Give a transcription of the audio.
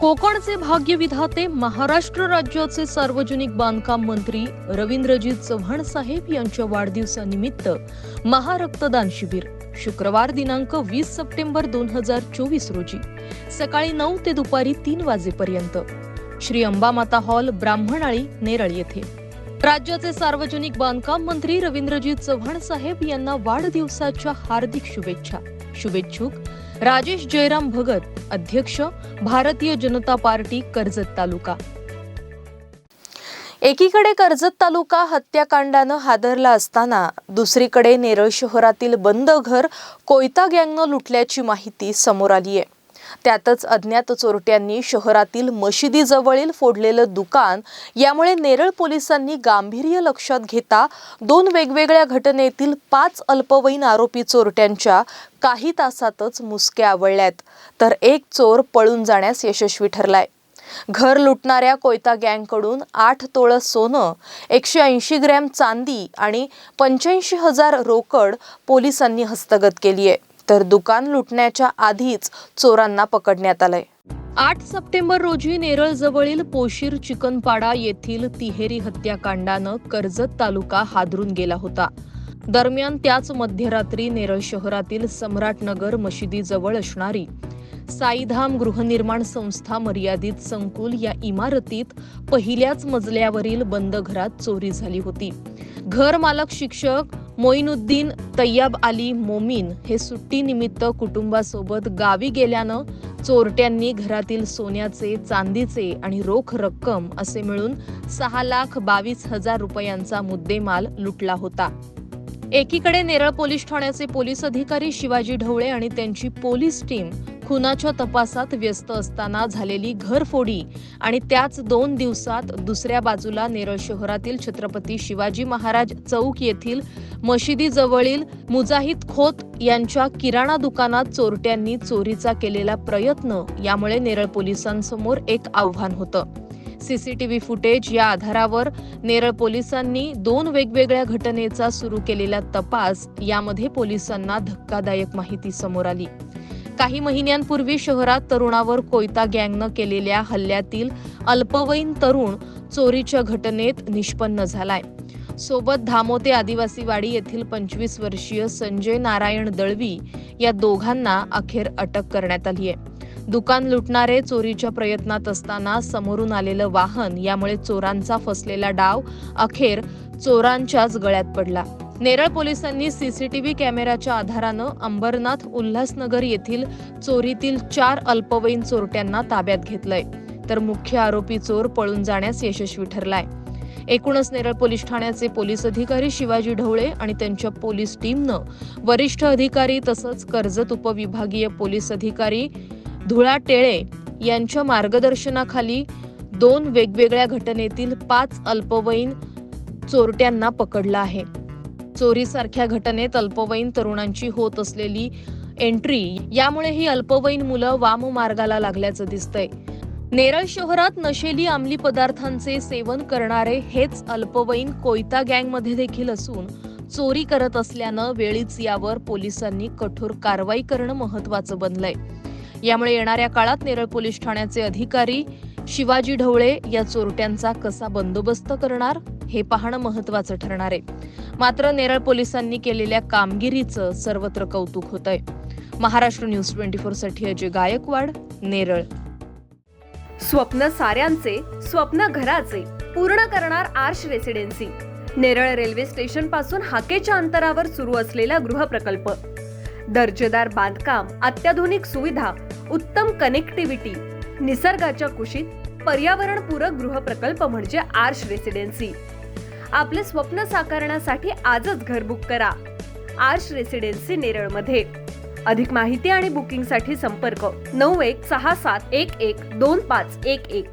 कोकणचे भाग्यविधाते महाराष्ट्र राज्याचे सार्वजनिक बांधकाम मंत्री रवींद्रजीत चव्हाण साहेब यांच्या वाढदिवसानिमित्त महारक्तदान शिबिर शुक्रवार दिनांक वीस सप्टेंबर दोन हजार चोवीस रोजी सकाळी नऊ ते दुपारी तीन वाजेपर्यंत. श्री अंबामाता हॉल ब्राह्मणाळी नेरळ येथे. राज्याचे सार्वजनिक बांधकाम मंत्री रवींद्रजीत चव्हाण साहेब यांना वाढदिवसाच्या हार्दिक शुभेच्छा. शुभेच्छुक. राजेश जयराम भगत अध्यक्ष भारतीय जनता पार्टी कर्जत तालुका. एकीकडे कर्जत तालुका हत्याकांडानं हादरला असताना दुसरीकडे नेरळ शहरातील बंद घर कोयता गँगनं लुटल्याची माहिती समोर आली आहे त्यातच अज्ञात चोरट्यांनी शहरातील मशिदीजवळील फोडलेलं दुकान यामुळे नेरळ पोलिसांनी गांभीर्य लक्षात घेता दोन वेगवेगळ्या घटनेतील पाच अल्पवयीन आरोपी चोरट्यांच्या काही तासातच मुसक्या आवळल्यात. तर एक चोर पळून जाण्यास यशस्वी ठरलाय. घर लुटणाऱ्या कोयता गँगकडून आठ तोळं सोनं एकशे ऐंशी ग्रॅम चांदी आणि पंच्याऐंशी हजार रोकड पोलिसांनी हस्तगत केली आहे तर दुकान लुटण्याच्या आधीच चोरांना पकडण्यात आलंय. आठ सप्टेंबर रोजी नेरळ जवळील पोशीर चिकनपाडा येथील तिहेरी हत्याकांडानं कर्जत तालुका हादरून गेला होता. दरम्यान त्याच मध्यरात्री नेरळ शहरातील सम्राटनगर मशिदीजवळ असणारी साईधाम गृहनिर्माण संस्था मर्यादित संकुल या इमारतीत पहिल्याच मजल्यावरील बंद घरात चोरी झाली होती. घर मालक शिक्षक मोईनुद्दीन तय्याब अली मोमीन हे सुट्टीनिमित्त कुटुंबासोबत गावी गेल्यानं चोरट्यांनी घरातील सोन्याचे चांदीचे आणि रोख रक्कम असे मिळून सहा लाख बावीस हजार रुपयांचा मुद्देमाल लुटला होता. एकीकडे नेरळ पोलीस ठाण्याचे पोलीस अधिकारी शिवाजी ढवळे आणि त्यांची पोलीस टीम खुनाच्या तपासात व्यस्त असताना झालेली घरफोडी आणि त्याच दोन दिवसात दुसऱ्या बाजूला नेरळ शहरातील छत्रपती शिवाजी महाराज चौक येथील मशिदीजवळील मुजाहिद खोत यांच्या किराणा दुकानात चोरट्यांनी चोरीचा केलेला प्रयत्न यामुळे नेरळ पोलिसांसमोर एक आव्हान होतं. सीसीटीव्ही फुटेज या आधारावर नेरळ पोलिसांनी दोन वेगवेगळ्या घटनेचा सुरू केलेला तपास यामध्ये पोलिसांना धक्कादायक माहिती समोर आली. काही महिन्यांपूर्वी शहरात तरुणावर कोयता गँगनं केलेल्या हल्ल्यातील अल्पवयीन तरुण चोरीच्या घटनेत निष्पन्न झालाय. सोबत धामोते आदिवासीवाडी येथील पंचवीस वर्षीय संजय नारायण दळवी या दोघांना अखेर अटक करण्यात आली आहे. दुकान लुटणारे चोरीच्या प्रयत्नात असताना समोरून आलेलं वाहन यामुळे चोरांचा फसलेला डाव अखेर चोरांच्याच गळ्यात पडला. नेरळ पोलिसांनी सीसीटीव्ही कॅमेऱ्याच्या आधारानं अंबरनाथ उल्हासनगर येथील चोरीतील चार अल्पवयीन चोरट्यांना ताब्यात घेतलंय. तर मुख्य आरोपी चोर पळून जाण्यास यशस्वी ठरलाय. एकूणच नेरळ पोलीस ठाण्याचे पोलीस अधिकारी शिवाजी ढवळे आणि त्यांच्या पोलीस टीमनं वरिष्ठ अधिकारी तसंच कर्जत उपविभागीय पोलीस अधिकारी धुळा टेळे यांच्या मार्गदर्शनाखाली दोन वेगवेगळ्या घटनेतील पाच अल्पवयीन चोरट्यांना पकडलं आहे. चोरीसारख्या घटनेत अल्पवयीन तरुणांची होत असलेली एंट्री यामुळे ही अल्पवयीन मुलं वाम मार्गाला लागल्याचं दिसतंय. नेरळ शहरात नशेली अंमली पदार्थांचे सेवन करणारे हेच अल्पवयीन कोयता गँगमध्ये देखील असून चोरी करत असल्यानं वेळीच यावर पोलिसांनी कठोर कारवाई करणं महत्वाचं बनलंय. यामुळे येणाऱ्या काळात नेरळ पोलीस ठाण्याचे अधिकारी शिवाजी ढवळे या चोरट्यांचा कसा बंदोबस्त करणार हे पाहणं महत्वाचं ठरणार आहे. मात्र नेरळ पोलिसांनी केलेल्या कामगिरीचं सर्वत्र कौतुक होतंय. महाराष्ट्र न्यूज ट्वेंटी फोरसाठी अजय गायकवाड नेरळ. स्वप्न साऱ्यांचे स्वप्न घराचे पूर्ण करणार आर्श रेसिडेन्सी. नेरळ रेल्वे स्टेशनपासून हाकेच्या अंतरावर सुरू असलेला गृहप्रकल्प. दर्जेदार बांधकाम अत्याधुनिक सुविधा उत्तम कनेक्टिव्हिटी निसर्गाच्या कुशीत पर्यावरणपूरक गृहप्रकल्प म्हणजे आर्श रेसिडेन्सी. आपले स्वप्न साकारण्यासाठी आजच घर बुक करा. आर्श रेसिडेन्सी नेरळमध्ये. अधिक माहिती आणि बुकिंगसाठी संपर्क नऊ एक सहा सात एक एक दोन पाच एक एक.